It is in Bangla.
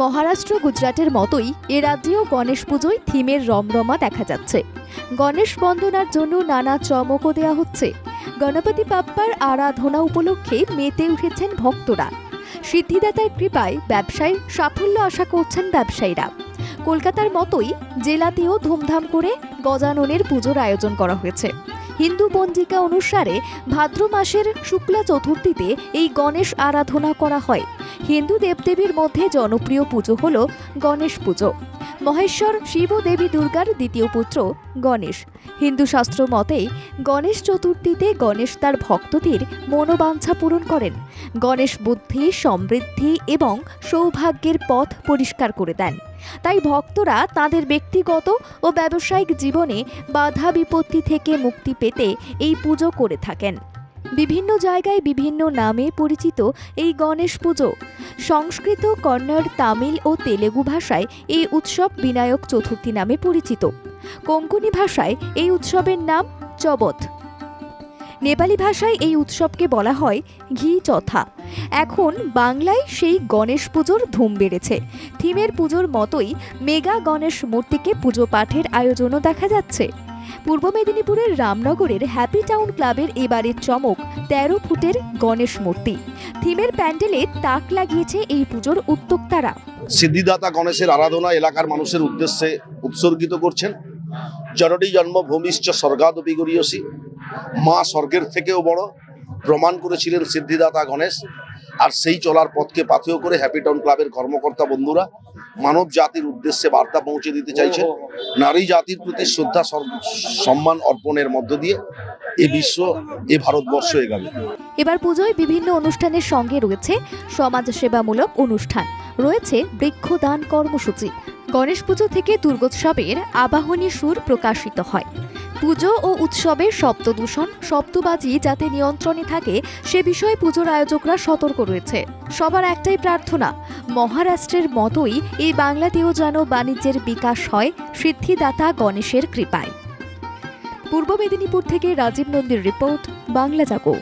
মহারাষ্ট্র, গুজরাটের মতোই এ রাজ্যেও গণেশ পুজোয় থিমের রমরমা দেখা যাচ্ছে। গণেশ বন্দনার জন্য নানা চমকও দেওয়া হচ্ছে। গণপতি বাপ্পার আরাধনা উপলক্ষে মেতে উঠেছেন ভক্তরা। সিদ্ধিদাতার কৃপায় ব্যবসায় সাফল্য আশা করছেন ব্যবসায়ীরা। কলকাতার মতোই জেলাতেও ধুমধাম করে গজাননের পুজোর আয়োজন করা হয়েছে। হিন্দু পঞ্জিকা অনুসারে ভাদ্র মাসের শুক্লা চতুর্থীতে এই গণেশ আরাধনা করা হয়। হিন্দু দেবদেবীর মধ্যে জনপ্রিয় পুজো হল গণেশ পুজো। মহেশ্বর শিব দেবী দুর্গার দ্বিতীয় পুত্র গণেশ। হিন্দু শাস্ত্র মতেই গণেশ চতুর্থীতে গণেশ তার ভক্তদের মনোবাঞ্ছা পূরণ করেন। গণেশ বুদ্ধি, সমৃদ্ধি এবং সৌভাগ্যের পথ পরিষ্কার করে দেন। তাই ভক্তরা তাদের ব্যক্তিগত ও ব্যবসায়িক জীবনে বাধা বিপত্তি থেকে মুক্তি পেতে এই পুজো করে থাকেন। বিভিন্ন জায়গায় বিভিন্ন নামে পরিচিত এই গণেশ পুজো। সংস্কৃত, কন্নড়, তামিল ও তেলেগু ভাষায় এই উৎসব বিনায়ক চতুর্থী নামে পরিচিত। কোঙ্কণি ভাষায় এই উৎসবের নাম চবত। নেপালি ভাষায় এই উৎসবকে বলা হয় ঘি চথা। এখন বাংলায় সেই গণেশ পুজোর ধুম বেড়েছে। থিমের পুজোর মতোই মেগা গণেশ মূর্তিকে পুজো পাঠের আয়োজনও দেখা যাচ্ছে। পূর্ব মেদিনীপুরের রামনগরের হ্যাপি টাউন ক্লাবের এবারের চমক তেরো ফুটের গণেশ মূর্তি। থিমের প্যান্ডেলে তাক লাগিয়েছে এই পুজোর উদ্যোক্তারা। সিদ্ধিদাতা গণেশের আরাধনা এলাকার মানুষের উদ্দেশ্যে উৎসর্গিত করছেন। জননী জন্মভূমিশ্চ স্বর্গাদপি গরিয়সী মা স্বর্গের থেকেও বড়। প্রমাণ করেছিলেন সিদ্ধিদাতা গণেশ। আর সেই চলার পথকে পাথেয় করে হ্যাপি টাউন ক্লাবের কর্মকর্তা বন্ধুরা মানব জাতির উদ্দেশ্যে বার্তা পৌঁছে দিতে চাইছেন। নারী জাতির প্রতি শ্রদ্ধা সম্মান অর্পণের মধ্য দিয়ে এ বিশ্ব এ ভারতবর্ষ এগাবে। এবার পুজোয় বিভিন্ন অনুষ্ঠানের সঙ্গে রয়েছে সমাজসেবামূলক অনুষ্ঠান। রয়েছে বৃক্ষদান কর্মসূচি। গণেশ পুজো থেকে দুর্গোৎসবের আবাহনী সুর প্রকাশিত হয়। পুজো ও উৎসবের শব্দদূষণ শব্দবাজি যাতে নিয়ন্ত্রণে থাকে সে বিষয়ে পুজোর আয়োজকরা সতর্ক রয়েছে। সবার একটাই প্রার্থনা মহারাষ্ট্রের মতোই এই বাংলাতেও যেন বাণিজ্যের বিকাশ হয়, সিদ্ধিদাতা গণেশের কৃপায়। পূর্ব মেদিনীপুর থেকে রাজীব নন্দীর রিপোর্ট, বাংলা জাগো।